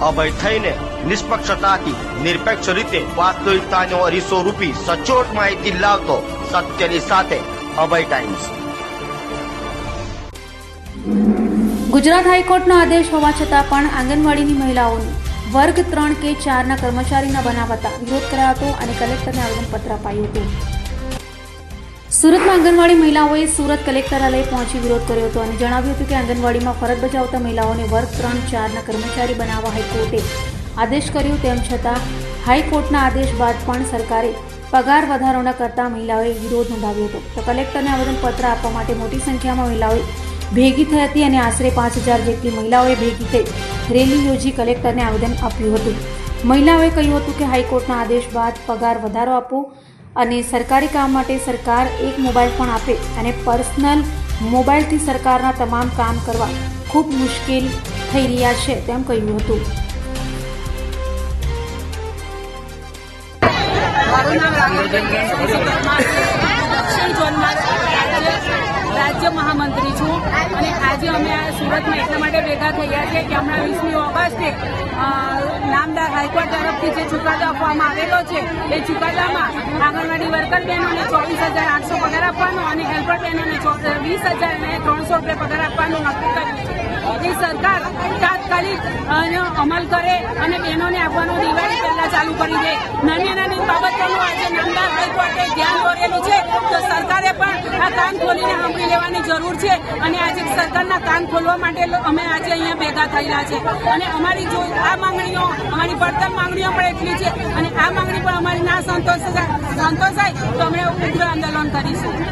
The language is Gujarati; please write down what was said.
અભય થઈને નિષ્પક્ષતાથી, નિરપેક્ષ રીતે વાસ્તવિકતાનો અરીસો રૂપી સચોટ માહિતી લાવતો સત્યની સાથે અભય ટાઈમ્સ. ગુજરાત હાઈકોર્ટનો આદેશ હોવા છતાં પણ આંગણવાડીની મહિલાઓને વર્ગ ત્રણ કે ચારના કર્મચારીના બનાવતા વિરોધ કરાયો હતો અને કલેક્ટરને આવેદનપત્ર અપાયું હતું. સુરતમાં આંગણવાડી મહિલાઓએ સુરત કલેક્ટરાલય પહોંચી વિરોધ કર્યો હતો અને જણાવ્યું હતું કે આંગણવાડીમાં ફરજ બજાવતા મહિલાઓને વર્ગ ત્રણ, ચારના કર્મચારી બનાવવા હાઈકોર્ટે આદેશ કર્યો. તેમ છતાં હાઈકોર્ટના આદેશ બાદ પણ સરકારે પગાર વધારોના કરતા મહિલાઓએ વિરોધ નોંધાવ્યો હતો. તો કલેક્ટરને આવેદનપત્ર આપવા માટે મોટી સંખ્યામાં મહિલાઓએ ભેગી થઈ હતી અને આશરે પાંચ હજાર જેટલી મહિલાઓએ ભેગી થઈ રેલી યોજી કલેક્ટરને આવેદન આપ્યું હતું. મહિલાઓએ કહ્યું હતું કે હાઈકોર્ટના આદેશ બાદ પગાર વધારો આપવો અને સરકારી કામ માટે સરકાર એક મોબાઈલ પણ આપે અને પર્સનલ મોબાઈલથી સરકારના તમામ કામ કરવા ખૂબ મુશ્કેલ થઈ રહ્યા છે તેમ કહ્યું હતું. મારું નામ આજે અમે સુરતમાં એટલા માટે ભેગા થયા છે કે હમણાં વીસમી ઓગસ્ટે નામદાર હાઈકોર્ટ તરફથી જે ચુકાદો આપવામાં આવેલો છે, એ ચુકાદામાં આંગણવાડી વર્કર બહેનોને ચોવીસ હજાર આઠસો પગાર આપવાનો અને હેલ્પર બહેનોને વીસ હજાર અને ત્રણસો રૂપિયા પગાર આપવાનું નક્કી કર્યું છે. એ સરકાર તાત્કાલિક અમલ કરે અને બહેનોને આપવાનો દિવાળી પહેલા ચાલુ કરી દે. નાની નાની બાબતોનું આજે નામદાર હાઈકોર્ટે ધ્યાન દોરેલું છે તો સરકારે પણ આ કાન ખોલીને સાંભળી લેવાની જરૂર છે અને આજે સરકારના કાન ખોલવા માટે અમે આજે અહીંયા ભેગા થયેલા છે. અને અમારી જો આ માંગણીઓ, અમારી પડતર માંગણીઓ પણ એટલી છે અને આ માંગણી પણ અમારી ના સંતોષ સંતોષાય તો અમે ઉગ્ર આંદોલન કરીશું.